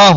ข้อ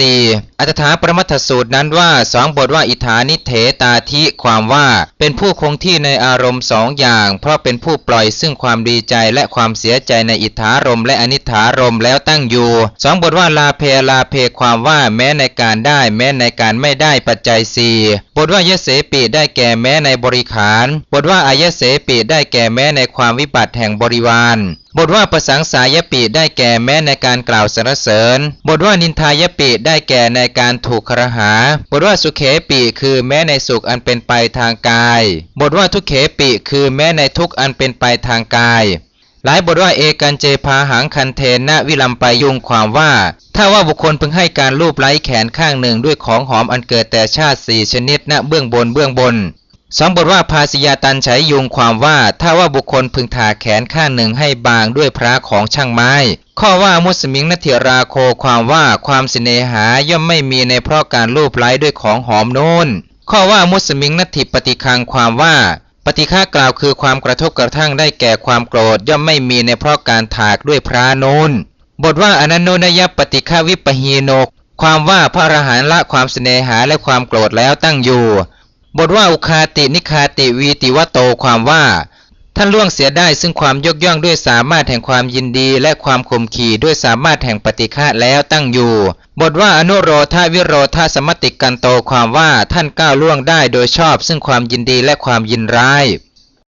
604 อัตถาปรมัตถสูตรนั้นว่าสองบทว่าอิฐานิเถตาธิความว่า เป็นผู้คงที่ในอารมณ์สองอย่าง เพราะเป็นผู้ปล่อยซึ่งความดีใจและความเสียใจในอิทธารมและอนิถารมแล้วตั้งอยู่สองบทว่าลาเพลาเพความว่าแม้ในการได้ แม้ในการไม่ได้ปัจจัยสี่บทว่ายเสปิได้แก่แม้ในบริขาร บทว่าอายเสปิได้แก่แม้ในความวิบัติแห่งบริวาร บทว่าประสังสายปิได้แก่แม้ในการกล่าวสรรเสริญ บทว่านินทายปิได้แก่ในการถูกครหา บทว่าสุเขปิคือแม้ในสุขอันเป็นไปทางกาย บทว่าทุเขปิคือแม้ในทุกข์อันเป็นไปทางกายหลายบทว่าเอกันเจพาหังคันเทนนะวิลัมไปยุงความว่า ถ้าว่าบุคคลพึงให้การลูบไล้แขนข้างหนึ่งด้วยของหอมอันเกิดแต่ชาติสี่ชนิดณเบื้องบนเบื้องบน สองบทว่าภาสิยาตันใช้ยงความว่าถ้าว่าบุคคลพึงทาแขนข้างหนึ่งให้บางด้วยพระของช่างไม้ ข้อว่ามุสมิงนัทเถราโคความว่าความสิเนหาย่อมไม่มีในเพราะการลูบไล้ด้วยของหอมโน้น ข้อว่ามุสมิงนัตถิปฏิคังความว่า ปฏิฆากล่าวคือความกระทบกระทั่งได้แก่ความโกรธย่อมไม่มีในเพราะการถากด้วยพระโน้น บทว่าอนันโนนยปฏิฆาวิปหีโนกความว่าพระอรหันต์ละความเสน่หาและความโกรธแล้วตั้งอยู่ บทว่าอุคาตินิคาติวีติวโตความว่า ท่านล่วงเสียได้ซึ่งความยกย่องด้วยสามารถแห่งความยินดีและความข่มขีด้วยสามารถแห่งปฏิฆะแล้วตั้งอยู่ บทว่าอนุโรธาวิโรธาสมติกันโตความว่าท่านก้าวล่วงได้โดยชอบซึ่งความยินดีและความยินร้าย